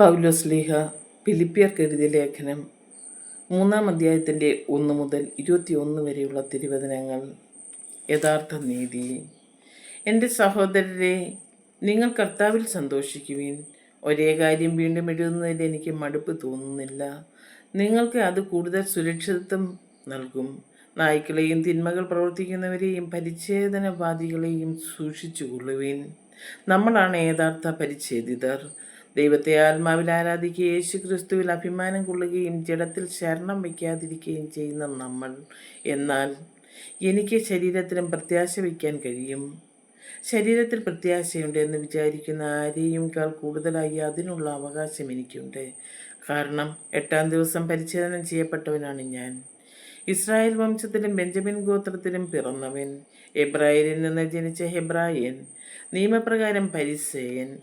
പൗലോസ്ലീഹ ഫിലിപ്പിയർക്ക് എഴുതിയ ലേഖനം മൂന്നാം അധ്യായത്തിന്റെ ഒന്ന് മുതൽ ഇരുപത്തിയൊന്ന് വരെയുള്ള തിരുവചനങ്ങൾ. യഥാർത്ഥ നീതി. എന്റെ സഹോദരരെ നിങ്ങൾ കർത്താവിൽ സന്തോഷിക്കുവിൻ. ഒരേ കാര്യം വീണ്ടും എഴുതുന്നതിൽ എനിക്ക് മടുപ്പ് തോന്നുന്നില്ല. നിങ്ങൾക്ക് അത് കൂടുതൽ സുരക്ഷിതത്വം നൽകും. നായ്ക്കളെയും തിന്മകൾ പ്രവർത്തിക്കുന്നവരെയും പരിച്ഛേദനവാദികളെയും സൂക്ഷിച്ചുകൊള്ളുവിൻ. നമ്മളാണ് യഥാർത്ഥ പരിച്ഛേദിതർ. ദൈവത്തെ ആത്മാവിൽ ആരാധിക്കുകയും യേശു ക്രിസ്തുവിൽ അഭിമാനം കൊള്ളുകയും ജഡത്തിൽ ശരണം വയ്ക്കാതിരിക്കുകയും ചെയ്യുന്ന നമ്മൾ. എന്നാൽ എനിക്ക് ശരീരത്തിലും പ്രത്യാശ വയ്ക്കാൻ കഴിയും. ശരീരത്തിൽ പ്രത്യാശയുണ്ട് എന്ന് വിചാരിക്കുന്ന ആരെയുംക്കാൾ കൂടുതലായി അതിനുള്ള അവകാശം എനിക്കുണ്ട്. കാരണം എട്ടാം ദിവസം പരിച്ഛേദനം ചെയ്യപ്പെട്ടവനാണ് ഞാൻ. Israel വംശത്തിലും Benjamin ഗോത്രത്തിലും പിറന്നവൻ. എബ്രായരിൽ നിന്ന് ജനിച്ച ഹെബ്രായൻ. നിയമപ്രകാരം പരിസേയൻ.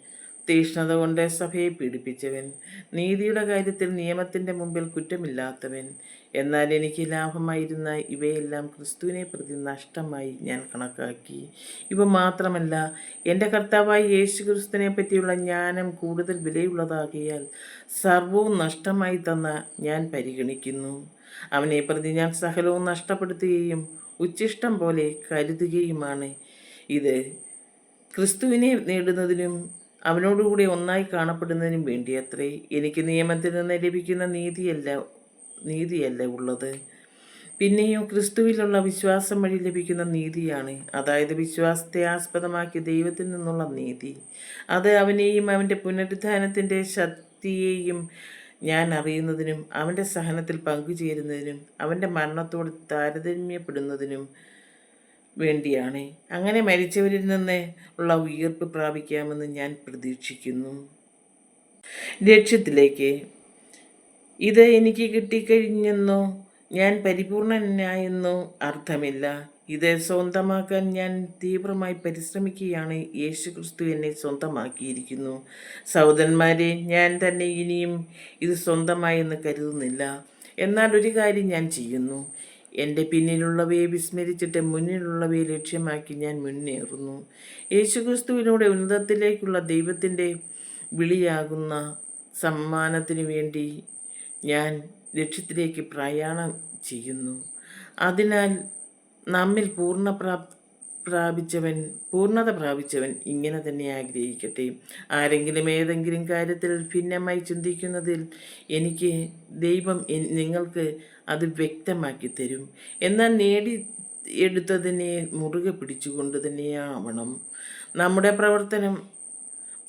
തീഷ്ണത കൊണ്ട് സഭയെ പീഡിപ്പിച്ചവൻ നീതിയുടെ കാര്യത്തിൽ നിയമത്തിന്റെ മുമ്പിൽ കുറ്റമില്ലാത്തവൻ. എന്നാൽ എനിക്ക് ലാഭമായിരുന്ന ഇവയെല്ലാം ക്രിസ്തുവിനെ പ്രതി നഷ്ടമായി ഞാൻ കണക്കാക്കി. ഇവ മാത്രമല്ല എന്റെ കർത്താവായ യേശു ക്രിസ്തുവിനെ പറ്റിയുള്ള ജ്ഞാനം കൂടുതൽ വിലയുള്ളതാകിയാൽ സർവവും നഷ്ടമായി തന്ന ഞാൻ പരിഗണിക്കുന്നു. അവനെ പ്രതി ഞാൻ സകലവും നഷ്ടപ്പെടുത്തുകയും ഉച്ചിഷ്ടം പോലെ കരുതുകയുമാണ്. ഇത് ക്രിസ്തുവിനെ നേടുന്നതിനും അവനോടുകൂടി ഒന്നായി കാണപ്പെടുന്നതിനും വേണ്ടിയത്രേ എനിക്ക് നിയമത്തിൽ നിന്ന് ലഭിക്കുന്ന നീതിയല്ല നീതിയല്ല ഉള്ളത്. പിന്നെയോ ക്രിസ്തുവിലുള്ള വിശ്വാസം വഴി ലഭിക്കുന്ന നീതിയാണ്. അതായത് വിശ്വാസത്തെ ആസ്പദമാക്കി ദൈവത്തിൽ നിന്നുള്ള നീതി. അത് അവനെയും അവന്റെ പുനരുദ്ധാനത്തിന്റെ ശക്തിയെയും ഞാൻ അറിയുന്നതിനും അവന്റെ സഹനത്തിൽ പങ്കുചേരുന്നതിനും അവന്റെ മരണത്തോട് താരതമ്യപ്പെടുന്നതിനും വേണ്ടിയാണ്. അങ്ങനെ മരിച്ചവരിൽ നിന്ന് ഉള്ള ഉയർപ്പ് പ്രാപിക്കാമെന്ന് ഞാൻ പ്രതീക്ഷിക്കുന്നു. ലക്ഷ്യത്തിലേക്ക്. ഇത് എനിക്ക് കിട്ടിക്കഴിഞ്ഞെന്നോ? ഞാൻ പരിപൂർണനായെന്നോ അർത്ഥമില്ല. ഇത് സ്വന്തമാക്കാൻ ഞാൻ തീവ്രമായി പരിശ്രമിക്കുകയാണ്. യേശു ക്രിസ്തു എന്നെ സ്വന്തമാക്കിയിരിക്കുന്നു. സഹോദരന്മാരെ ഞാൻ തന്നെ ഇനിയും ഇത് സ്വന്തമായെന്ന് കരുതുന്നില്ല. എന്നാൽ ഒരു കാര്യം ഞാൻ ചെയ്യുന്നു. എന്റെ പിന്നിലുള്ളവയെ വിസ്മരിച്ചിട്ട് മുന്നിലുള്ളവയെ ലക്ഷ്യമാക്കി ഞാൻ മുന്നേറുന്നു. യേശുക്രിസ്തുവിലൂടെ ഉന്നതത്തിലേക്കുള്ള ദൈവത്തിന്റെ വിളിയാകുന്ന സമ്മാനത്തിനു വേണ്ടി ഞാൻ ലക്ഷ്യത്തിലേക്ക് പ്രയാണം ചെയ്യുന്നു. അതിനാൽ നമ്മിൽ പൂർണ പ്രാപിച്ചവൻ പൂർണത പ്രാപിച്ചവൻ ഇങ്ങനെ തന്നെ ആഗ്രഹിക്കട്ടെ. ആരെങ്കിലും ഏതെങ്കിലും കാര്യത്തിൽ ഭിന്നമായി ചിന്തിക്കുന്നതിൽ എനിക്ക് ദൈവം നിങ്ങൾക്ക് അത് വ്യക്തമാക്കി തരും. എന്നാൽ നേടി എടുത്തതിനെ മുറുകെ പിടിച്ചുകൊണ്ട് തന്നെയാവണം. നമ്മുടെ പ്രവർത്തനം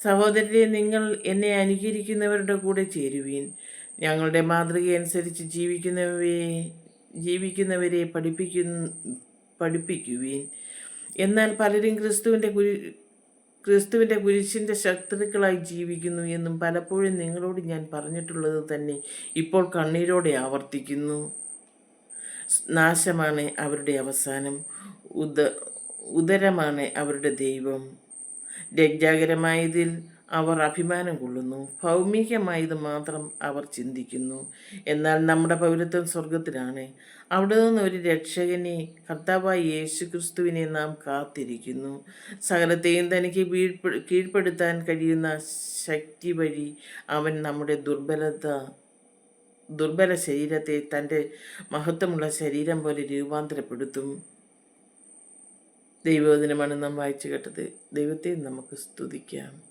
സഹോദരരെ നിങ്ങൾ എന്നെ അനുകരിക്കുന്നവരുടെ കൂടെ ചേരുവീൻ. ഞങ്ങളുടെ മാതൃകയനുസരിച്ച് ജീവിക്കുന്നവയെ ജീവിക്കുന്നവരെ പഠിപ്പിക്കുന്ന പഠിപ്പിക്കുവീൻ. എന്നാൽ പലരും ക്രിസ്തുവിന്റെ കുരി ക്രിസ്തുവിന്റെ കുരിശിന്റെ ശത്രുക്കളായി ജീവിക്കുന്നു എന്നും പലപ്പോഴും നിങ്ങളോട് ഞാൻ പറഞ്ഞിട്ടുള്ളത് തന്നെ ഇപ്പോൾ കണ്ണീരോടെ ആവർത്തിക്കുന്നു. നാശമാണ് അവരുടെ അവസാനം. ഉദ ഉദരമാണ് അവരുടെ ദൈവം. ലജ്ജാകരമായതിൽ അവർ അഭിമാനം കൊള്ളുന്നു. ഭൗമികമായത് മാത്രം അവർ ചിന്തിക്കുന്നു. എന്നാൽ നമ്മുടെ പൗരത്വം സ്വർഗത്തിലാണ് അവിടെ നിന്ന് ഒരു രക്ഷകനെ കർത്താവായി യേശു ക്രിസ്തുവിനെ നാം കാത്തിരിക്കുന്നു. സകലത്തെയും തനിക്ക് കീഴ്പ്പെടുത്താൻ കഴിയുന്ന ശക്തി വഴി അവൻ നമ്മുടെ ദുർബലത ദുർബല ശരീരത്തെ തന്റെ മഹത്വമുള്ള ശരീരം പോലെ രൂപാന്തരപ്പെടുത്തും. ദൈവവചനമാണ് നാം വായിച്ചു കേട്ടത്. ദൈവത്തെ നമുക്ക് സ്തുതിക്കാം.